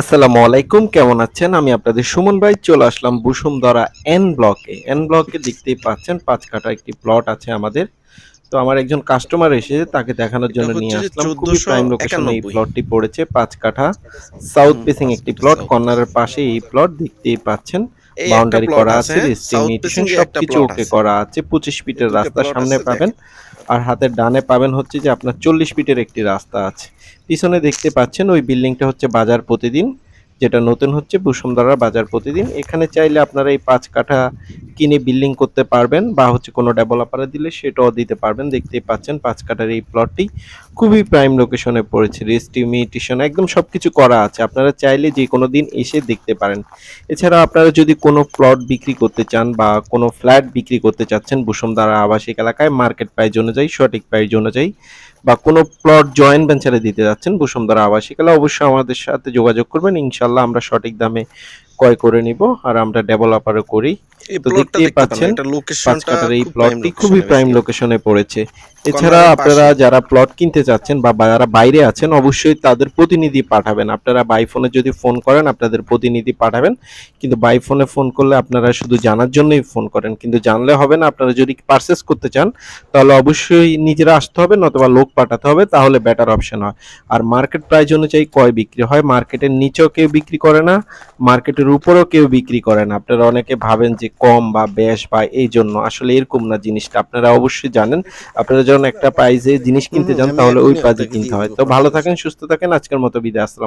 আসসালামু আলাইকুম কেমন আছেন? আমি আপনাদের সুমন ভাই চলে আসলাম বসুন্ধরা এন ব্লকে এন ব্লকে দেখতেই পাচ্ছেন পাঁচ কাটা একটি প্লট আছে আমাদের। তো আমার একজন কাস্টমার এসে তাকে দেখানোর জন্য নিয়ে আসলাম। খুবই প্রাইম লোকেশনে এই প্লটটি পড়েছে পাঁচ কাঠা। সাউথ ফেসিং একটি প্লট কর্নারের পাশে এই প্লট দেখতেই পাচ্ছেন। বাউন্ডারি করা আছে, একটা সবকিছু ওকে করা আছে পঁচিশ ফিটের রাস্তা সামনে পাবেন আর হাতের ডানে পাবেন হচ্ছে যে আপনার চল্লিশ ফিটের একটি রাস্তা আছে। পিছনে দেখতে পাচ্ছেন ওই বিল্ডিংটা হচ্ছে বাজার প্রতিদিন। যেটা নতুন হচ্ছে বসুন্ধরা বাজার প্রতিদিন। এখানে চাইলে আপনারা এই পাঁচ কাঠা কিনে বিল্ডিং করতে পারবেন বা হচ্ছে কোনো ডেভেলপারে দিলে সেটাও দিতে পারবেন। দেখতেই পাচ্ছেন পাঁচ কাঠার এই প্লটটি খুবই প্রাইম লোকেশনে পড়েছে। রেস্টিমিটেশন একদম সব কিছু করা আছে। আপনারা চাইলে যে কোনো দিন এসে দেখতে পারেন। এছাড়া আপনারা যদি কোনো প্লট বিক্রি করতে চান বা কোনো ফ্ল্যাট বিক্রি করতে চাচ্ছেন বসুন্ধরা আবাসিক এলাকায় মার্কেট প্রাইস অনুযায়ী, সঠিক প্রাইস অনুযায়ী বা কোনো প্লট জয়েন্ট ভেঞ্চারে দিতে যাচ্ছেন বসুন্ধরা আবাসিক অবশ্যই আমাদের সাথে যোগাযোগ করবেন। ইনশাল্লাহ আমরা সঠিক দামে ক্রয় করে নিব আর আমরা ডেভেলপারও করি। তো দেখতেই পাচ্ছেন, পাঁচ লোকেশনটা কাটার এই প্লটটি খুবই প্রাইম লোকেশনে পড়েছে। এছাড়া আপনারা যারা প্লট কিনতে চাচ্ছেন বা যারা বাইরে আছেন অবশ্যই তাদের প্রতিনিধি পাঠাবেন। আপনারা বাই ফোনে যদি ফোন করেন আপনাদের প্রতিনিধি পাঠাবেন। কিন্তু বাই ফোনে ফোন করলে আপনারা শুধু জানার জন্যই ফোন করেন। কিন্তু জানলে হবে না আপনারা যদি পারচেস করতে চান তাহলে অবশ্যই নিজেরা আসতে হবে নতুবা লোক পাঠাতে হবে তাহলে বেটার অপশন হয়। আর মার্কেট প্রাইস অনুযায়ী কয় বিক্রি হয়। মার্কেটের নিচেও কেউ বিক্রি করে না মার্কেটের উপরেও কেউ বিক্রি করেন না। আপনারা অনেকে ভাবেন যে কম বা বেশ বা এই জন্য। আসলে এরকম না জিনিসটা। আপনারা অবশ্যই জানেন। আপনারা যখন একটা প্রাইজে জিনিস কিনতে যান তাহলে ওই প্রাইজে কিনতে হয়। তো ভালো থাকেন সুস্থ থাকেন। আজকের মতো বিদায়। আসসালাম